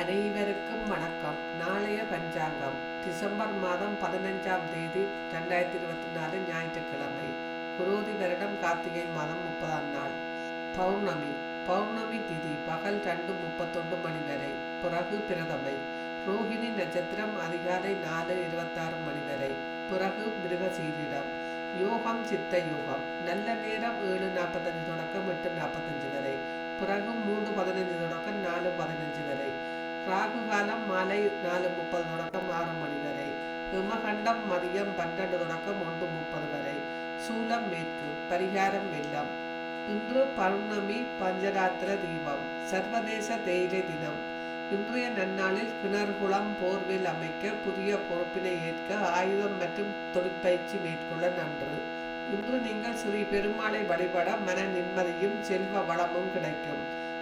அனைவருக்கும் வணக்கம். நாளைய பஞ்சாங்கம் டிசம்பர் மாதம் பதினஞ்சாம் தேதி ரெண்டாயிரத்தி இருபத்தி நாலு ஞாயிற்றுக்கிழமை குரோதி வருடம் கார்த்திகை மாதம் முப்பதாம் நாள். பௌர்ணமி பௌர்ணமி திதி பகல் ரெண்டு முப்பத்தொன்று மணி வரை பிறகு பிரதமை ரோஹிணி நட்சத்திரம் அதிகாலை நாலு இருபத்தாறு மணி வரை பிறகு மிருகசீரிடம். யோகம் சித்த யோகம். நல்ல நேரம் ஏழு நாற்பத்தஞ்சு தொடக்கம் எட்டு நாற்பத்தஞ்சு வரை பிறகு மூன்று பதினஞ்சு ராகு காலம் மாலை நாலு முப்பது தொடக்கம் ஆறு மணி வரை. இமகண்டம் மதியம் பன்னெண்டு தொடக்கம் ஒன்று முப்பது வரை. சூலம் மேற்கு பரிகாரம் வெள்ளம். இன்று பௌர்ணமி பஞ்சராத்திர தீபம் சர்வதேச தேயிலை தினம். இன்றைய நன்னாளில் கிணறுகுளம் போர்வில் அமைக்க புதிய பொறுப்பினை ஏற்க ஆயுதம் மற்றும் தொழிற்பயிற்சி மேற்கொள்ள நன்று. இன்று நீங்கள் ஸ்ரீ பெருமாளை வழிபட மன நிம்மதியும் செல்வ வளமும் கிடைக்கும்.